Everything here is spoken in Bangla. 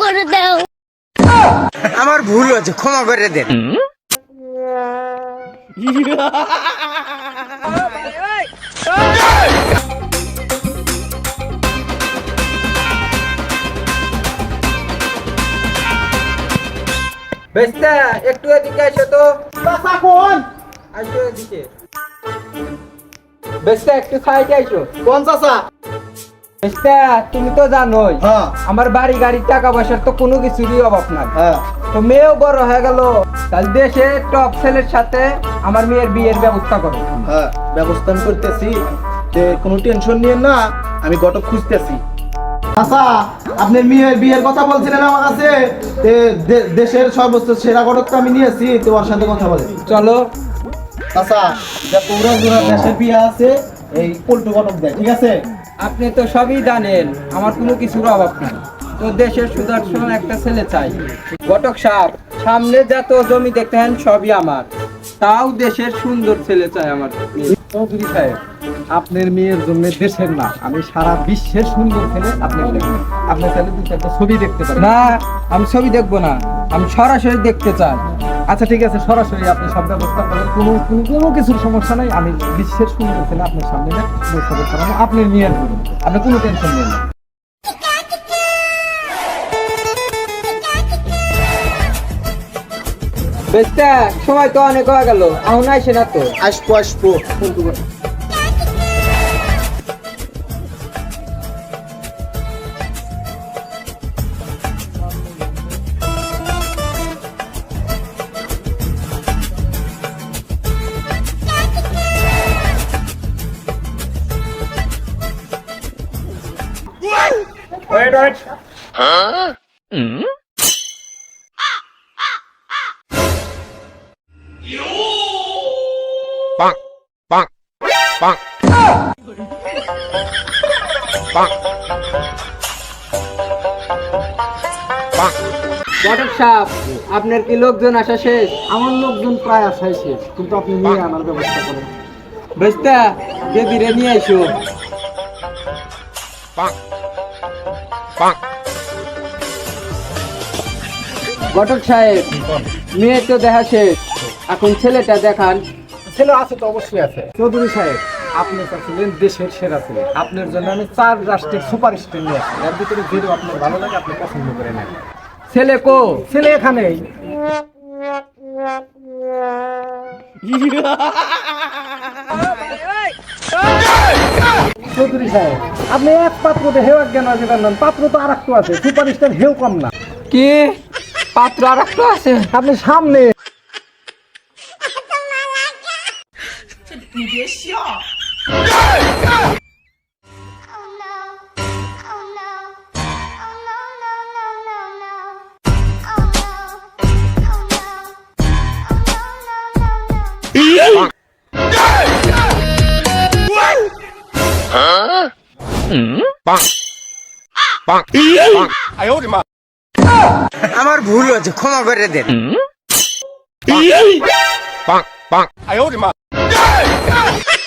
করে দাও। আমার ভুল হয়েছে ক্ষমা করে দেন। বেস্তা একটু এদিকে আসো তো। কোন আসো এদিকে। বেস্তা একটু সাইডে আসো। কোন চাচা তুমি তো জানোই হ্যাঁ। আমার বাড়ি গাড়ি টাকা পয়সার তো কোনো কিছুরই অভাব হ্যাঁ। তো মেয়েও বড় হয়ে গেল তাহলে দেশে টপ ছেলের সাথে আমার মেয়ের বিয়ের ব্যবস্থা করো। হ্যাঁ ব্যবস্থা আমি করতেছি যে কোনো টেনশন নিয়ে না আমি খুঁজতেছি। আচ্ছা আপনার মেয়ের বিয়ের কথা বলছিলেন আমার কাছে দেশের সর্বোচ্চ সেরা ঘটক তো আমি নিয়েছি তোমার সাথে কথা বলে চলো। আচ্ছা যা পৌরা দেশের বিয়ে আছে এই পল্টু ঘটক দেয় ঠিক আছে? আপনি তো সবই জানেন, আমার কোনো কিছুর অভাব নাই। তো দেশের সুদর্শন একটা ছেলে চাই। ঘটক সাহেব, সামনে যত জমি দেখতেন সবই আমার। তাও দেশের সুন্দর ছেলে চাই আমার। চৌধুরী সাহেব, আপনার মেয়ের জন্য দেশের না, আমি সারা বিশ্বের সুন্দর ছেলে আপনি আপনার ছেলে দুই চারটা ছবি দেখতে পারেন। না, আমি ছবি দেখব না, আমি সরাসরি দেখতে চাই। আচ্ছা ঠিক আছে সরাসরি আপনি সব ব্যবস্থা করেন। কোনো কোনো কোনো কিছুর সমস্যা নাই। আমি বিশ্বের সুন্দর ছেলে আপনার সামনে উপস্থাপন করাবো। আপনার মেয়ের জন্য আপনি কোনো টেনশন নেই না। বেস্তা সময় তো অনেক হয়ে গেল। এখন আইসে না তো আসব আসব। পল্টু ঘটক ঘটক সাহেব আপনার কি লোকজন আসা শেষ? আমার লোকজন প্রায় আসা শেষ কিন্তু আপনি নিয়ে আনার ব্যবস্থা করেন। বেস্তা বেবিরে নিয়ে আইসো ঘটক সাহেব মেয়ে তো দেখা শেষ। এখন ছেলেটা দেখান। ছেলে আছে তো অবশ্যই আছে। চৌধুরী সাহেব আপনি তো ছিলেন দেশের সেরা ছেলে। আপনার জন্য আমি চার রাষ্ট্রের সুপার স্টার নিয়ে আসি এর ভিতরে যেটা আপনার ভালো লাগে আপনি পছন্দ করে নেন। ছেলে কো? ছেলে এখানেই। চৌধুরী সাহেব আপনি এক পাত্রতে হেউ এক জ্ঞান আছে জানেন পাত্র তো আর একটু আছে সুপারস্টার হেউ কম না। কি? পাত্র আর একটা আছে? আপনি সামনে Oh আমার ভুল হয়েছে ক্ষমা করে দেন। পাক পাক ক্ষমা করে